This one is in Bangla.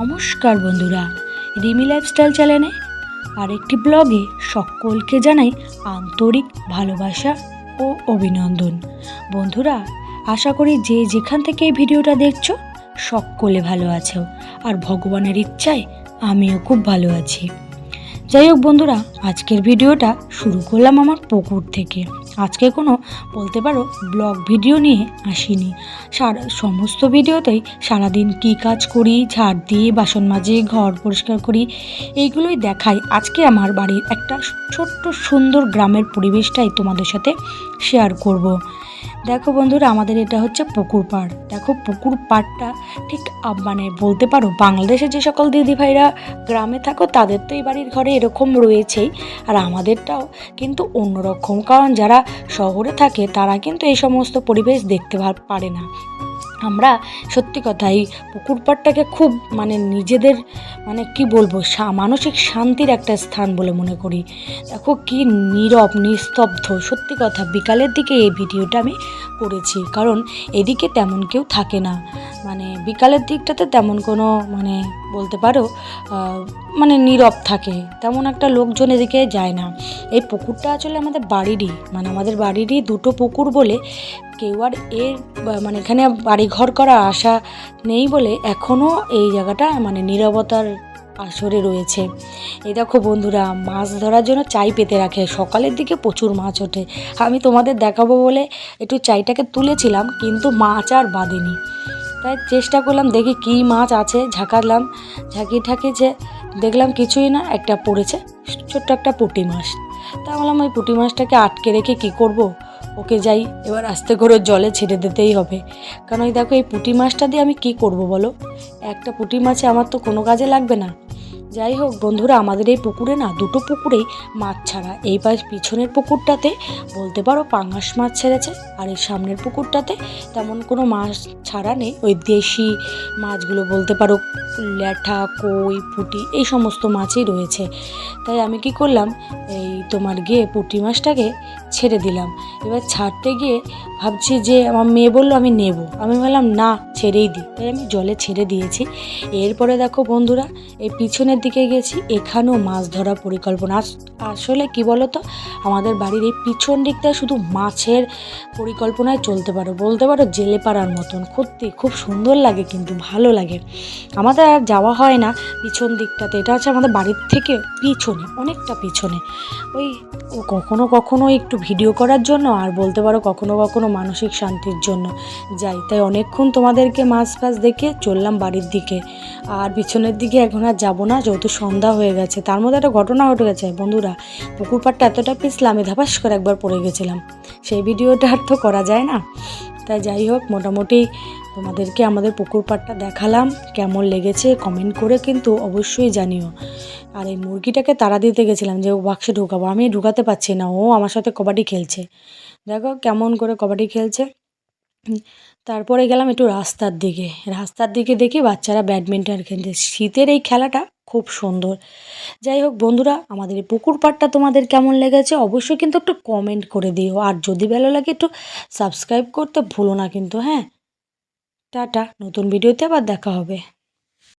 নমস্কার বন্ধুরা, রিমি লাইফস্টাইল চ্যানেলে আরেকটি ব্লগে সকলকে জানাই আন্তরিক ভালোবাসা ও অভিনন্দন। বন্ধুরা, আশা করি যে যেখান থেকে এই ভিডিওটা দেখছ, সকলে ভালো আছো আর ভগবানের ইচ্ছায় আমিও খুব ভালো আছি। যাই হোক বন্ধুরা, আজকের ভিডিওটা শুরু করলাম আমার পুকুর থেকে। আজকে কোনো বলতে পারো ব্লগ ভিডিও নিয়ে আসিনি। সারা, সমস্ত ভিডিওতেই সারাদিন কী কাজ করি, ঝাড় দিয়ে বাসন মাজি, ঘর পরিষ্কার করি, এইগুলোই দেখাই। আজকে আমার বাড়ির একটা ছোট্ট সুন্দর গ্রামের পরিবেশটাই তোমাদের সাথে শেয়ার করব। দেখো বন্ধুরা, আমাদের এটা হচ্ছে পুকুর পাড়। দেখো পুকুর পাড়টা ঠিক মানে বলতে পারো বাংলাদেশে যে সকল দিদি ভাইরা গ্রামে থাকো, তাদের তো এই বাড়ির ঘরে এরকম রয়েছেই। আর আমাদেরটাও কিন্তু অন্যরকম। কারণ যারা শহরে থাকে তারা কিন্তু এই সমস্ত পরিবেশ দেখতে পারে না। আমরা সত্যি কথা, এই পুকুর পাড়টাকে খুব মানে নিজেদের মানে কি বলব মানসিক শান্তির একটা স্থান বলে মনে করি। দেখো কি নীরব, নিস্তব্ধ, সত্যি কথা বিকালের দিকে এই ভিডিওটা আমি করেছি, কারণ এদিকে তেমন কেউ থাকে না। মানে বিকালের দিকটাতে তেমন কোনো মানে বলতে পারো মানে নীরব থাকে, তেমন একটা লোকজন এদিকে যায় না। এই পুকুরটা আসলে আমাদের বাড়িরই মানে আমাদের বাড়িরই দুটো পুকুর বলে কেউ আর এর মানে এখানে বাড়ি ঘর করা আশা নেই বলে এখনও এই জায়গাটা মানে নীরবতার আসরে রয়েছে। এই দেখো বন্ধুরা, মাছ ধরার জন্য চাই পেতে রাখে। সকালের দিকে প্রচুর মাছ ওঠে। আমি তোমাদের দেখাবো বলে একটু চাইটাকে তুলেছিলাম, কিন্তু মাছ আর বাঁধেনি তাই চেষ্টা করলাম দেখি কী মাছ আছে, ঝাঁকালাম। ঝাঁকিয়ে ঠাকিয়ে দেখলাম কিছুই না, একটা পড়েছে, ছোট্ট একটা পুঁটি মাছ। তা বললাম, ওই পুঁটি মাছটাকে আটকে রেখে কি করব? ওকে যাই, এবার আস্তে করে জলে ছেড়ে দিতেই হবে। কারণ ওই দেখো এই পুঁটি মাছটা দিয়ে আমি কি করব বলো? একটা পুঁটি মাছে আমার তো কোনো কাজে লাগবে না। যাই হোক বন্ধুরা, আমাদের এই পুকুরে না দুটো পুকুরেই মাছ ছাড়া। এই পাশ পিছনের পুকুরটাতে বলতে পারো পাঙাশ মাছ ছেড়েছে, আর এই সামনের পুকুরটাতে তেমন কোনো মাছ ছাড়া নেই। ওই দেশি মাছগুলো বলতে পারো, ল্যাঠা, কই, পুঁটি, এই সমস্ত মাছই রয়েছে। তাই আমি কি করলাম, এই তোমার গিয়ে পুঁটি মাছটাকে ছেড়ে দিলাম। এবার ছাড়তে গিয়ে ভাবছি যে আমার মেয়ে বলল আমি নেব। আমি বললাম না, ছেড়েই দিই তাই আমি জলে ছেড়ে দিয়েছি। এরপরে দেখো বন্ধুরা, এই পিছনের দিকে গেছি, এখানেও মাছ ধরা পরিকল্পনা। আস- আসলে কি বলো তো আমাদের বাড়ির এই পিছন দিকটা শুধু মাছের পরিকল্পনায় চলতে পারো। বলতে পারো জেলে পাড়ার মতন। সত্যি, খুব সুন্দর লাগে কিন্তু, ভালো লাগে। আমাদের আর যাওয়া হয় না পিছন দিকটাতে। এটা হচ্ছে আমাদের বাড়ির থেকে পিছনে, অনেকটা পিছনে। ওই কখনো কখনো একটু ভিডিও করার জন্য আর বলতে পারো কখনো কখনো মানসিক শান্তির জন্য যাই। তাই অনেকক্ষণ তোমাদেরকে মাছ ফাছ দেখে চললাম বাড়ির দিকে। আর পিছনের দিকে এখন আর যাব না। যেহেতু সন্ধ্যা হয়ে গেছে, তার মধ্যে একটা ঘটনা ঘটে গেছে বন্ধুরা। পুকুর পাড়টা এতটা পিছলাম ধাপাস করে একবার পড়ে গেছিলাম। সেই ভিডিওটা আর তো করা যায় না। তাই যাই হোক, মোটামুটি তোমাদেরকে আমাদের পুকুর পাড়টা দেখালাম, কেমন লেগেছে কমেন্ট করে কিন্তু অবশ্যই জানিও। আর এই মুরগিটাকে তাড়া দিতে গেছিলাম যে ও বাক্সে ঢুকাবো, আমি ঢুকাতে পারছি না, ও আমার সাথে কবাডি খেলছে। দেখো কেমন করে কবাডি খেলছে। তারপরে গেলাম একটু রাস্তার দিকে। রাস্তার দিকে দেখি বাচ্চারা ব্যাডমিন্টন খেলছে। শীতের এই খেলাটা খুব সুন্দর। যাই হোক বন্ধুরা, আমাদের এই পুকুর পাড়টা তোমাদের কেমন লেগেছে অবশ্যই কিন্তু একটু কমেন্ট করে দিও। আর যদি ভালো লাগে একটু সাবস্ক্রাইব করতে ভুলো না কিন্তু হ্যাঁ? টাটা, নতুন ভিডিওতে আবার দেখা হবে।